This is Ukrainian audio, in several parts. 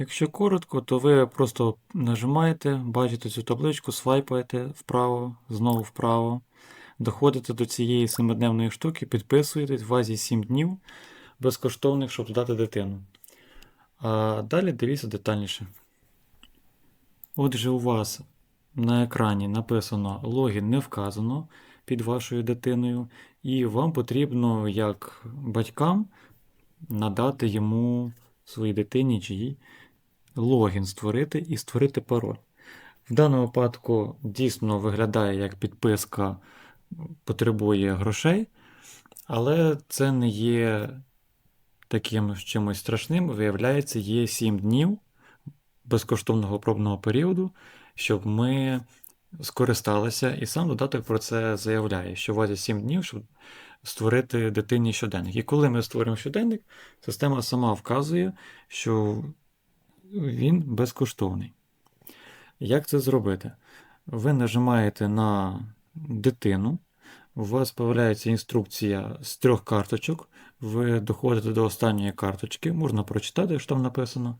Якщо коротко, то ви просто нажимаєте, бачите цю табличку, свайпаєте вправо, знову вправо, доходите до цієї семидневної штуки, підписуєтесь, в вазі 7 днів безкоштовних, щоб додати дитину. А далі дивіться детальніше. Отже, у вас на екрані написано логін не вказано під вашою дитиною, і вам потрібно, як батькам, надати йому своїй дитині чи їй логін створити і створити пароль. В даному випадку дійсно виглядає як підписка потребує грошей, але це не є таким чимось страшним. Виявляється, є 7 днів безкоштовного пробного періоду, щоб ми скористалися, і сам додаток про це заявляє, що у вас є 7 днів, щоб створити дитині щоденник. І коли ми створимо щоденник, система сама вказує, що він безкоштовний. Як це зробити? Ви нажимаєте на дитину, у вас з'являється інструкція з трьох карточок. Ви доходите до останньої карточки, можна прочитати, що там написано.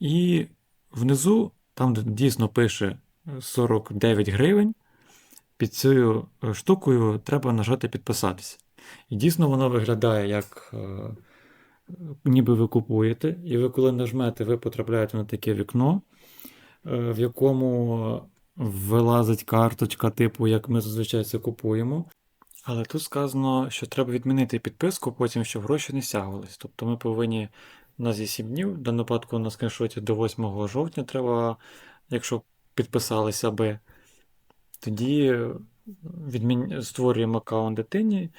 І внизу, там де дійсно пише 49 гривень, під цією е, штукою треба нажати підписатися. І дійсно воно виглядає як е, ніби ви купуєте, і ви коли нажмете, ви потрапляєте на таке вікно, е, в якому вилазить карточка, типу, як ми зазвичай це купуємо. Але тут сказано, що треба відмінити підписку, потім щоб гроші не стягувались. Тобто ми повинні, нас є 7 днів, в даному випадку на скріншоті до 8 жовтня треба, якщо підписалися би, тоді відмін... створюємо аккаунт дитині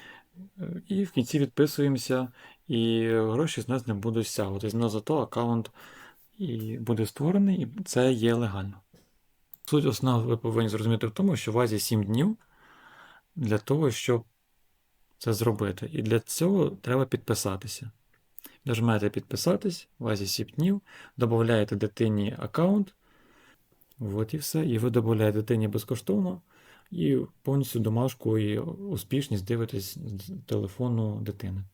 і в кінці відписуємося, і гроші з нас не будуть стягуватись. Но зато аккаунт і буде створений, і це є легально. Суть основна ви повинні зрозуміти в тому, що у вас є 7 днів для того, щоб це зробити. І для цього треба підписатися. Нажмете підписатись, вас є 7 днів, додаєте дитині аккаунт. От і все. І ви додаєте дитині безкоштовно, і повністю домашку і успішність дивитись з телефону дитини.